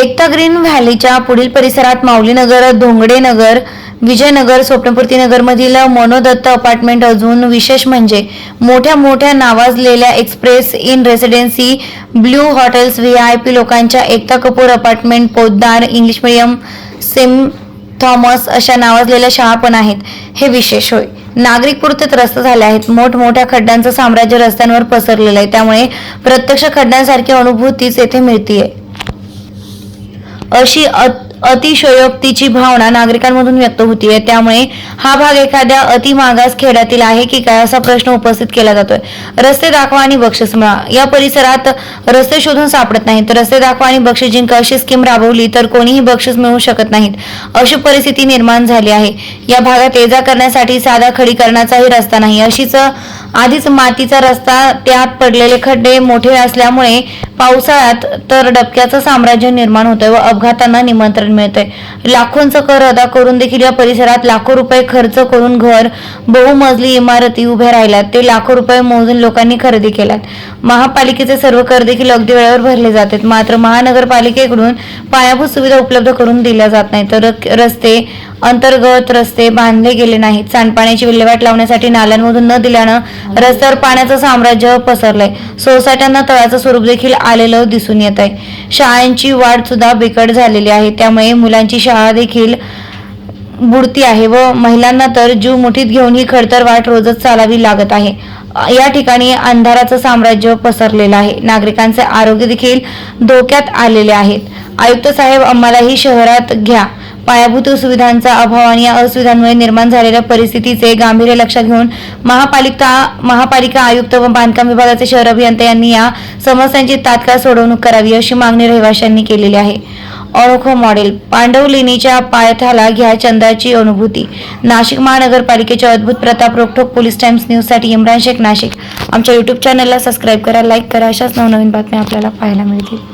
एकता green व्हॅलीच्या पुढील परिसरात माऊलीनगर धोंगडेनगर विजयनगर स्वप्नपूर्ती नगरमधील मनोदत्त अपार्टमेंट अजून विशेष म्हणजे मोठ्या मोठ्या नावाजलेल्या express inn residency blue hotels V I P लोकांच्या Ekta Kapoor apartment Poddar English medium same Thomas अशा नावाजलेल्या शाळा पण आहेत. हे विशेष होय. नागरिक पुरते त्रस्त झाले आहेत. मोठमोठ्या खड्ड्यांचं साम्राज्य रस्त्यांवर पसरलेलं आहे. त्यामुळे प्रत्यक्ष खड्ड्यांसारखी अनुभूतीच येथे मिळतीये. अशी अत- अतिशयोक्तीची भावना नागरिकांमधून व्यक्त होतीये. त्यामुळे हा भाग एखाद्या अतिमागास खेड्यातील आहे की काय असा प्रश्न उपस्थित केला जातोय. रस्ते दाखवा आणि बक्षीस मिळा. या परिसरात रस्ते शोधून सापडत नाहीत. रस्ते दाखवा आणि बक्षीस जिंका अशी स्कीम राबवली तर कोणीही बक्षीस मिळवू शकत नाहीत. अशी परिस्थिती निर्माण झाली आहे. या भागात ये जा करण्यासाठी साधा खडीकरणाचाही रस्ता नाही. अशीच आधीच मातीचा रस्ता त्यात पडलेले खड्डे मोठे असल्यामुळे पावसाळ्यात तर डबक्याचं साम्राज्य निर्माण होतंय व अपघातांना निमंत्रण मिळतंय. लाखोंचा कर अदा करून देखील या परिसरात लाखो रुपये खर्च करून घर बहुमजली इमारती उभ्या राहिल्यात. ते लाखो रुपये मोजून लोकांनी खरेदी केल्यात. महापालिकेचे सर्व कर देखील अगदी वेळेवर भरले जातात. मात्र महानगरपालिकेकडून पायाभूत सुविधा उपलब्ध करून दिल्या जात नाही तर रस्ते अंतर्गत रस्ते बांधले गेले नाहीत. सांडपाण्याची विल्हेवाट लावण्यासाठी नाल्यांमधून न दिल्यानं रस्त्यावर पाण्याचं साम्राज्य पसरलंय. सोसायट्यांना तळाचं स्वरूप देखील आलेलं दिसून येत आहे शाळांची वाढ सुद्धा बिकट झालेली आहे. त्यामुळे मुलांची शाळा देखील बुडती आहे व महिलांना तर जीव मुठीत घेऊन ही खडतर वाट रोजच चालावी लागत आहे. या ठिकाणी अंधाराचं साम्राज्य पसरलेलं आहे. नागरिकांचे आरोग्य देखील धोक्यात आलेले आहेत. आयुक्त साहेब आम्हालाही शहरात घ्या. पायाभूत सुविधांचा अभाव आणि या असुविधांमुळे निर्माण झालेल्या परिस्थितीचे गांभीर्य लक्षात घेऊन महापालिका महापालिका आयुक्त व बांधकाम विभागाचे शहर अभियंता यांनी या समस्यांची तात्काळ सोडवणूक करावी अशी मागणी रहिवाशांनी केलेली आहे. ओळखो मॉडेल पांडवलिनीच्या पायथ्याला घ्या चंदाची अनुभूती. नाशिक महानगरपालिकेच्या अद्भुत प्रताप रोखोक पोलीस टाइम्स न्यूजसाठी इम्रान शेख नाशिक. आमच्या यूट्यूब चॅनलला सबस्क्राईब करा लाईक करा अशाच नवनवीन बातम्या आपल्याला पाहायला मिळतील.